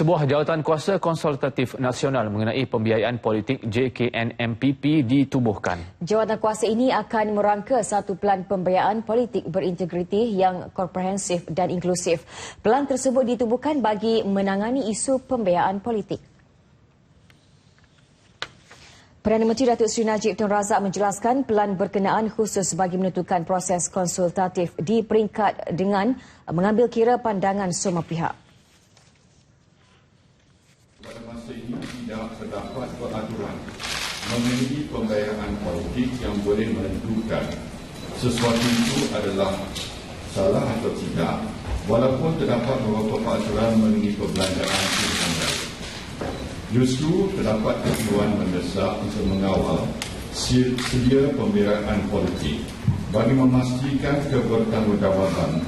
Sebuah jawatan kuasa konsultatif nasional mengenai pembiayaan politik JKN-MPP ditubuhkan. Jawatan kuasa ini akan merangka satu pelan pembiayaan politik berintegriti yang komprehensif dan inklusif. Pelan tersebut ditubuhkan bagi menangani isu pembiayaan politik. Perdana Menteri Datuk Seri Najib Tun Razak menjelaskan pelan berkenaan khusus bagi menentukan proses konsultatif di peringkat dengan mengambil kira pandangan semua pihak. tidak terdapat peraturan mengenai pembayaran politik yang boleh menentukan sesuatu itu adalah salah atau tidak walaupun terdapat beberapa peraturan mengenai perbelanjaan raya. Justru terdapat keperluan mendesak untuk mengawal sedia pembiayaan politik bagi memastikan kebertanggungjawaban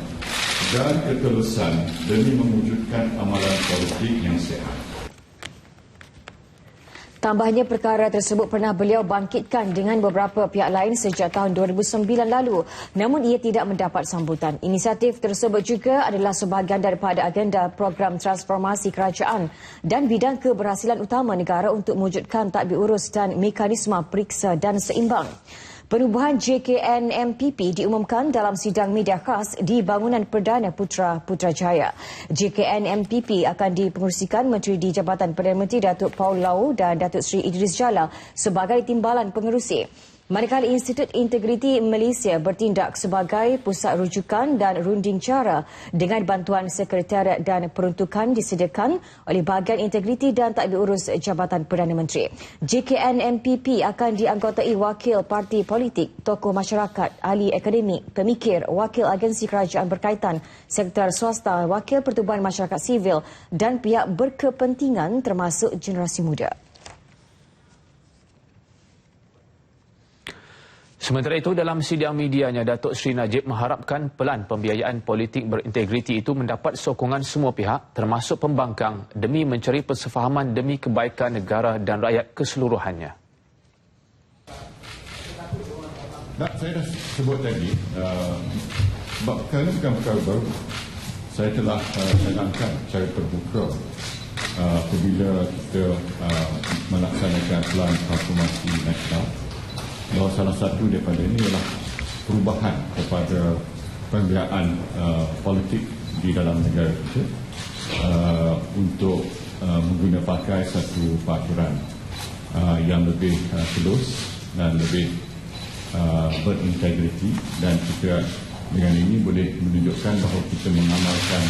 dan ketulusan demi mewujudkan amalan politik yang sehat. Tambahnya perkara tersebut pernah beliau bangkitkan dengan beberapa pihak lain sejak tahun 2009 lalu namun ia tidak mendapat sambutan. Inisiatif tersebut juga adalah sebahagian daripada agenda program transformasi kerajaan dan bidang keberhasilan utama negara untuk mewujudkan takbir urus dan mekanisme periksa dan seimbang. Penubuhan JKN MPP diumumkan dalam sidang media khas di bangunan Perdana Putra Putrajaya. JKN MPP akan dipengurusikan Menteri di Jabatan Perdana Menteri Datuk Paul Lau dan Datuk Seri Idris Jala sebagai timbalan pengerusi. Manakala Institut Integriti Malaysia bertindak sebagai pusat rujukan dan runding cara dengan bantuan sekretariat dan peruntukan disediakan oleh Bahagian Integriti dan Takbir Urus Jabatan Perdana Menteri. JKN MPP akan dianggotai wakil parti politik, tokoh masyarakat, ahli akademik, pemikir, wakil agensi kerajaan berkaitan, sektor swasta, wakil pertubuhan masyarakat sivil dan pihak berkepentingan termasuk generasi muda. Sementara itu, dalam sidang medianya, Datuk Seri Najib mengharapkan pelan pembiayaan politik berintegriti itu mendapat sokongan semua pihak, termasuk pembangkang, demi mencari persefahaman demi kebaikan negara dan rakyat keseluruhannya. Tak, saya dah sebut tadi, uh, sebab kerana bukan perkara baru, saya telah uh, sedangkan secara terbuka uh, apabila kita uh, melaksanakan pelan transformasi nasional bahawa salah satu daripada ini adalah perubahan kepada pembiayaan uh, politik di dalam negara kita uh, untuk uh, mengguna pakai satu peraturan uh, yang lebih uh, telus dan lebih uh, berintegriti dan kita dengan ini boleh menunjukkan bahawa kita mengamalkan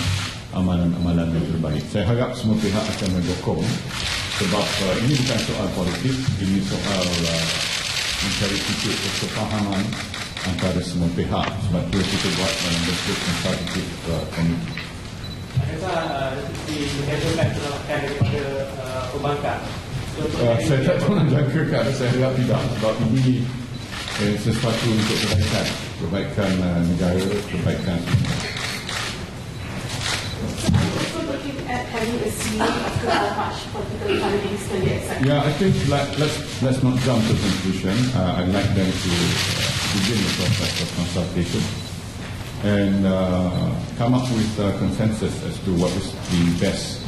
amalan-amalan yang terbaik. Saya harap semua pihak akan mendukung sebab uh, ini bukan soal politik, ini soal uh, mencari titik kesepahaman antara semua pihak sebab itu kita buat dalam bentuk konsultatif uh, komiti. Adakah uh, dihadapkan penolakan daripada uh, pembangkang? Uh, saya tak pernah jangkakan, saya harap tidak sebab ini eh, sesuatu untuk kebaikan, kebaikan uh, negara, kebaikan Yeah, I think like, let's let's not jump to conclusion. Uh, I'd like them to uh, begin the process of consultation and uh, come up with a consensus as to what is the best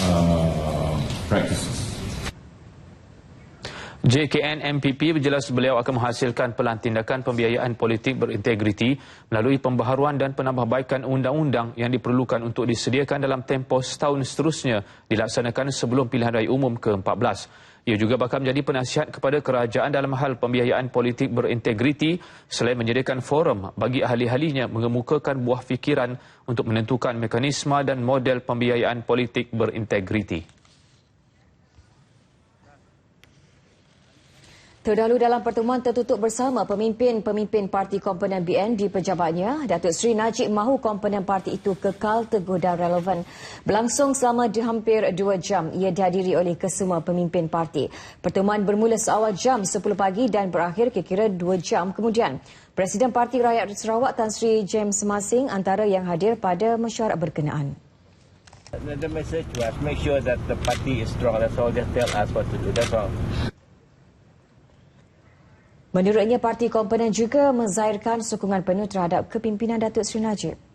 uh, practices. JKN MPP berjelas beliau akan menghasilkan pelan tindakan pembiayaan politik berintegriti melalui pembaharuan dan penambahbaikan undang-undang yang diperlukan untuk disediakan dalam tempoh setahun seterusnya dilaksanakan sebelum pilihan raya umum ke-14. Ia juga bakal menjadi penasihat kepada kerajaan dalam hal pembiayaan politik berintegriti selain menyediakan forum bagi ahli-ahlinya mengemukakan buah fikiran untuk menentukan mekanisme dan model pembiayaan politik berintegriti. Terdahulu dalam pertemuan tertutup bersama pemimpin-pemimpin parti komponen BN di pejabatnya, Datuk Seri Najib mahu komponen parti itu kekal teguh dan relevan. Berlangsung selama hampir dua jam, ia dihadiri oleh kesemua pemimpin parti. Pertemuan bermula seawal jam 10 pagi dan berakhir kira-kira dua jam kemudian. Presiden Parti Rakyat Sarawak Tan Sri James Masing antara yang hadir pada mesyuarat berkenaan. The message was make sure that the party is strong. That's all. Just tell us what to do. That's all. Menurutnya, parti komponen juga menzahirkan sokongan penuh terhadap kepimpinan Datuk Seri Najib.